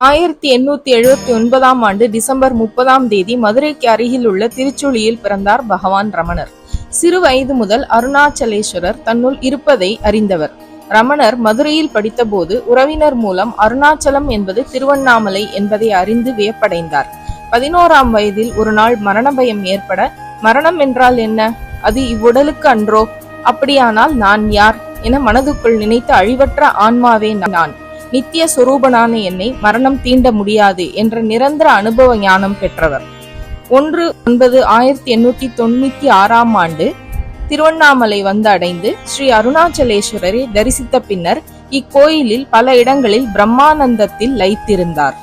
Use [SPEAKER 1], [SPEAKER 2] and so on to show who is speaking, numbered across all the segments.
[SPEAKER 1] ஆயிரத்தி எண்ணூத்தி எழுபத்தி ஒன்பதாம் ஆண்டு டிசம்பர் முப்பதாம் தேதி மதுரைக்கு அருகில் உள்ள திருச்சுழியில் பிறந்தார் பகவான் ரமணர். சிறு வயது முதல் அருணாச்சலேஸ்வரர் தன்னுள் இருப்பதை அறிந்தவர். ரமணர் மதுரையில் படித்தபோது உறவினர் மூலம் அருணாச்சலம் என்பது திருவண்ணாமலை என்பதை அறிந்து வியப்படைந்தார். பதினோராம் வயதில் ஒரு நாள் மரண பயம் ஏற்பட மரணம் என்றால் என்ன? அது இவ்வுடலுக்கு அன்றோ? அப்படியானால் நான் யார்? என மனதுக்குள் நினைத்த அழிவற்ற ஆன்மாவே நான். நித்திய சுரூபனான என்னை மரணம் தீண்ட முடியாது என்ற நிரந்தர அனுபவ ஞானம் பெற்றவர். ஒன்று ஒன்பது ஆயிரத்தி எண்ணூத்தி தொண்ணூத்தி ஆறாம் ஆண்டு திருவண்ணாமலை வந்து அடைந்து ஸ்ரீ அருணாச்சலேஸ்வரரை தரிசித்த பின்னர் இக்கோயிலில் பல இடங்களில் பிரம்மானந்தத்தில் லைத்திருந்தார்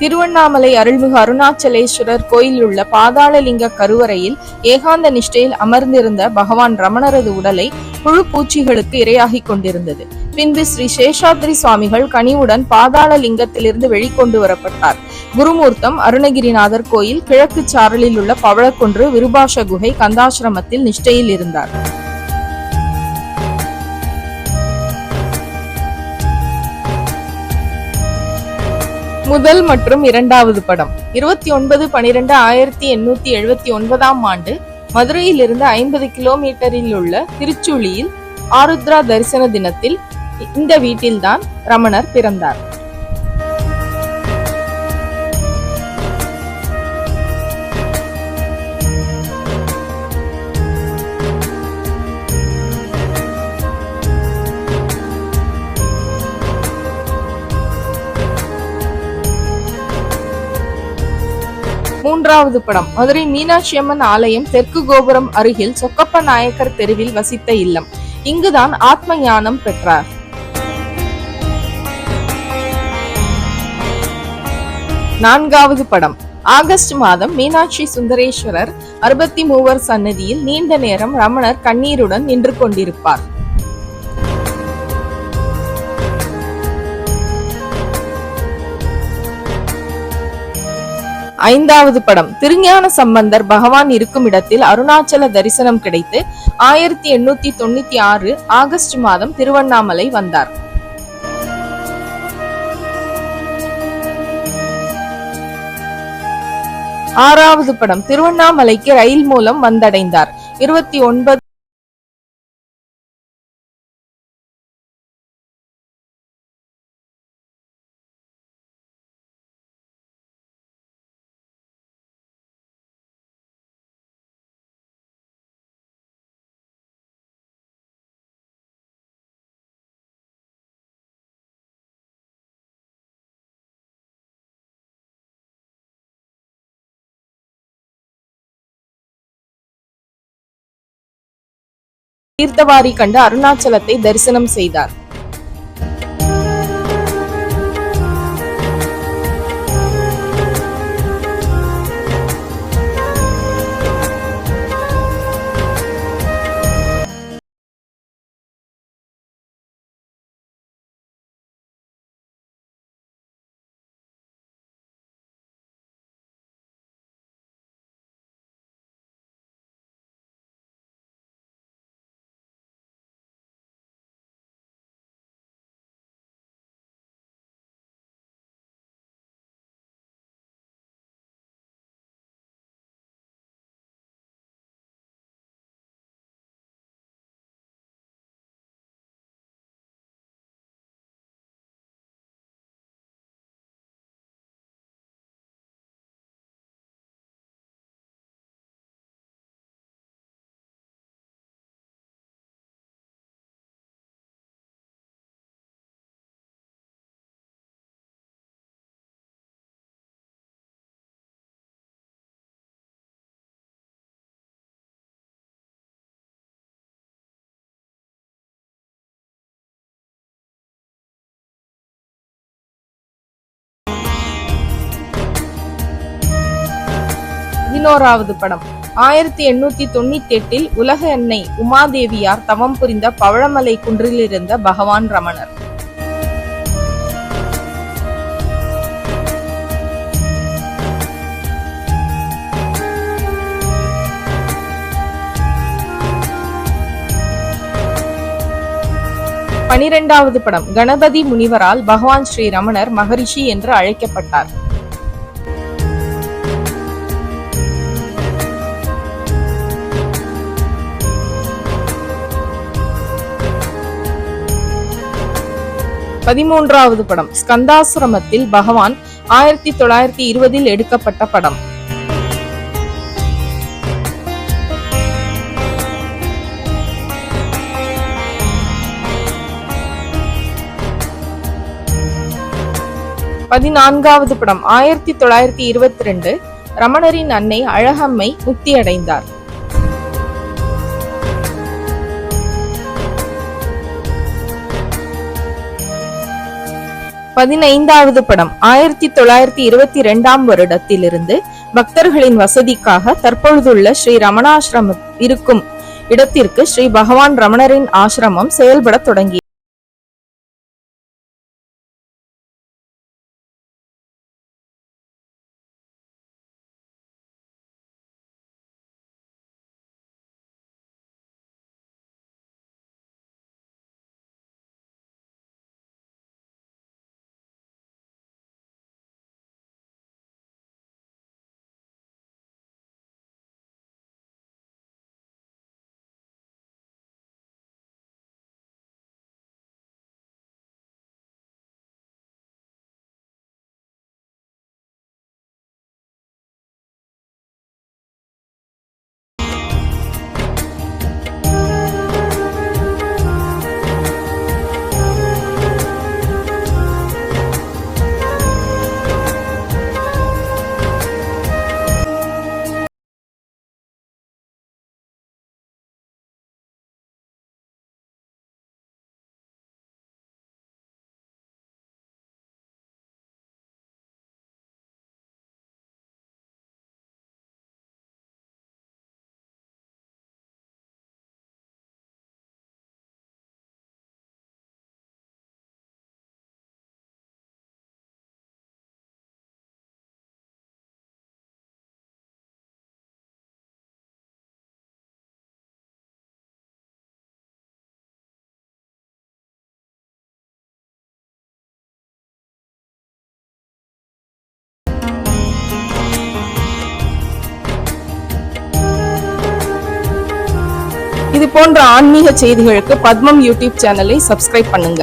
[SPEAKER 1] திருவண்ணாமலை அருள்மிகு அருணாச்சலேஸ்வரர் கோயில் உள்ள பாதாளலிங்க கருவறையில் ஏகாந்த நிஷ்டையில் அமர்ந்திருந்த பகவான் ரமணரது உடலை புழு பூச்சிகளுக்கு இரையாகிக் கொண்டிருந்தது. பின்பு ஸ்ரீ சேஷாத்ரி சுவாமிகள் கனிவுடன் பாதாள லிங்கத்திலிருந்து வெளிக்கொண்டு வரப்பட்டார். குருமூர்த்தம் அருணகிரிநாதர் கோயில் கிழக்கு சாரலில் உள்ள பவழக்குன்று விருபாஷ குகை கந்தாசிரமத்தில் நிஷ்டையில் இருந்தார். முதல் மற்றும் இரண்டாவது படம். இருபத்தி ஒன்பது பனிரெண்டு ஆயிரத்தி எண்ணூத்தி எழுபத்தி ஒன்பதாம் ஆண்டு மதுரையிலிருந்து ஐம்பது கிலோமீட்டரில் உள்ள திருச்சுழியில் ஆருத்ரா தரிசன தினத்தில் இந்த வீட்டில்தான் ரமணர் பிறந்தார். மூன்றாவது படம். மதுரை மீனாட்சி அம்மன் ஆலயம் தெற்கு கோபுரம் அருகில் சொக்கப்ப நாயக்கர் தெருவில் வசித்த இல்லம். இங்குதான் ஆத்ம ஞானம் பெற்றார். நான்காவது படம். ஆகஸ்ட் மாதம் மீனாட்சி சுந்தரேஸ்வரர் அறுபத்தி மூவர் சன்னதியில் நீண்ட நேரம் ரமணர் கண்ணீருடன் நின்று கொண்டிருப்பார். ஐந்தாவது படம். திருஞான சம்பந்தர் பகவான் இருக்கும் இடத்தில் அருணாச்சல தரிசனம் கிடைத்து ஆயிரத்தி எண்ணூத்தி தொண்ணூத்தி ஆறு ஆகஸ்ட் மாதம் திருவண்ணாமலை வந்தார். ஆறாவது படம். திருவண்ணாமலைக்கு ரயில் மூலம் வந்தடைந்தார். இருபத்தி ஒன்பது தீர்த்தவாரி கண்டு அருணாச்சலத்தை தரிசனம் செய்தார். பதினோராவது படம். ஆயிரத்தி எண்ணூத்தி தொண்ணூத்தி எட்டில் உலக எண்ணெய் உமாதேவியார் தவம் புரிந்த பவழமலை குன்றிலிருந்த பகவான் ரமணர். பனிரெண்டாவது படம். கணபதி முனிவரால் பகவான் ஸ்ரீ ரமணர் மகரிஷி என்று அழைக்கப்பட்டார். பதிமூன்றாவது படம் ஸ்கந்தாசிரமத்தில் பகவான் ஆயிரத்தி தொள்ளாயிரத்தி இருபதில் எடுக்கப்பட்ட படம். பதினான்காவது படம் ஆயிரத்தி தொள்ளாயிரத்தி இருபத்தி ரெண்டு ரமணரின் அன்னை அழகம்மை முக்தியடைந்தார். பதினைந்தாவது படம் ஆயிரத்தி தொள்ளாயிரத்தி இருபத்தி இரண்டாம் வருடத்திலிருந்து பக்தர்களின் வசதிக்காக தற்பொழுதுள்ள ஸ்ரீ ரமணாசிரமம் இருக்கும் இடத்திற்கு ஸ்ரீ பகவான் ரமணரின் ஆசிரமம் செயல்பட தொடங்கி இது போன்ற ஆன்மீக செய்திகளுக்கு பத்மம் யூடியூப் சேனலை சப்ஸ்கிரைப் பண்ணுங்க.